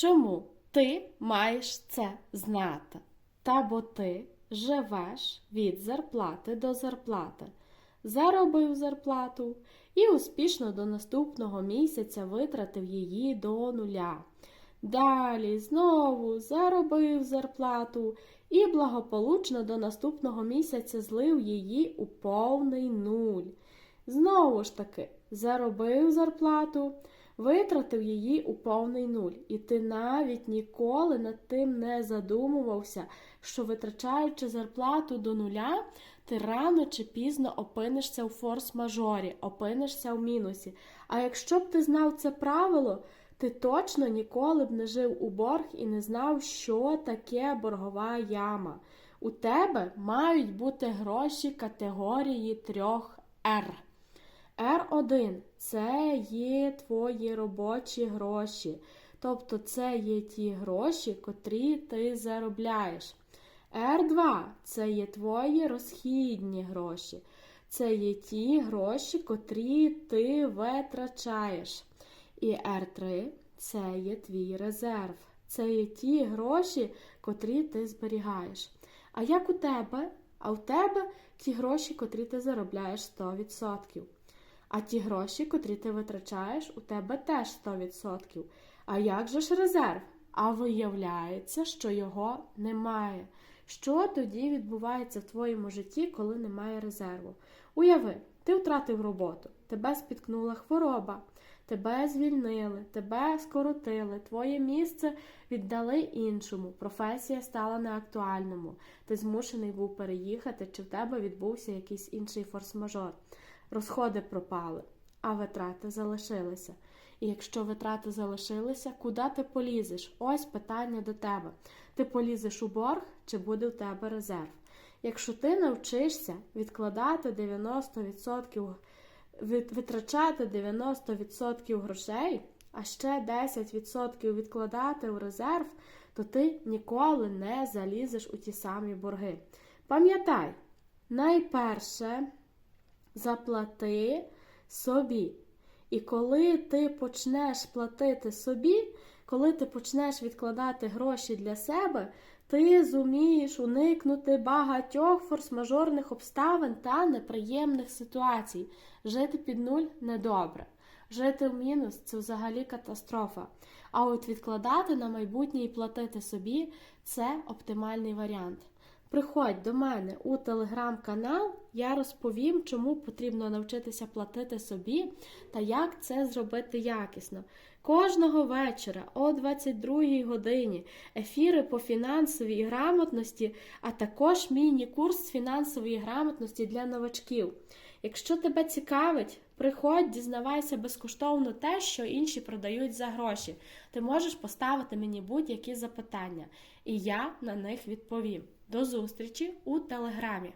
Чому ти маєш це знати? Та бо ти живеш від зарплати до зарплати. Заробив зарплату і успішно до наступного місяця витратив її до нуля. Далі знову заробив зарплату і благополучно до наступного місяця злив її у повний нуль. Знову ж таки, заробив зарплату, витратив її у повний нуль. І ти навіть ніколи над тим не задумувався, що витрачаючи зарплату до нуля, ти рано чи пізно опинишся у форс-мажорі, опинишся в мінусі. А якщо б ти знав це правило, ти точно ніколи б не жив у борг і не знав, що таке боргова яма. У тебе мають бути гроші категорії 3 R. R1 це є твої робочі гроші. Тобто це є ті гроші, котрі ти заробляєш. R2 це є твої розхідні гроші. Це є ті гроші, котрі ти витрачаєш. І R3 це є твій резерв. Це є ті гроші, котрі ти зберігаєш. А як у тебе? А у тебе ті гроші, котрі ти заробляєш 100%. А ті гроші, котрі ти витрачаєш, у тебе теж 100%. А як же ж резерв? А виявляється, що його немає. Що тоді відбувається в твоєму житті, коли немає резерву? Уяви, ти втратив роботу, тебе спіткнула хвороба, тебе звільнили, тебе скоротили, твоє місце віддали іншому, професія стала неактуальному, ти змушений був переїхати, чи в тебе відбувся якийсь інший форс-мажор. Розходи пропали, а витрати залишилися. І якщо витрати залишилися, куди ти полізеш? Ось питання до тебе. Ти полізеш у борг чи буде у тебе резерв? Якщо ти навчишся відкладати 90%, витрачати 90% грошей, а ще 10% відкладати у резерв, то ти ніколи не залізеш у ті самі борги. Пам'ятай, найперше заплати собі. І коли ти почнеш платити собі, коли ти почнеш відкладати гроші для себе, ти зумієш уникнути багатьох форс-мажорних обставин та неприємних ситуацій. Жити під нуль недобре. Жити в мінус це взагалі катастрофа. А от відкладати на майбутнє і платити собі це оптимальний варіант. Приходь до мене у телеграм-канал, я розповім, чому потрібно навчитися платити собі та як це зробити якісно. Кожного вечора о 22 годині ефіри по фінансовій грамотності, а також міні-курс фінансової грамотності для новачків. Якщо тебе цікавить, приходь, дізнавайся безкоштовно те, що інші продають за гроші. Ти можеш поставити мені будь-які запитання, і я на них відповім. До зустрічі у телеграмі.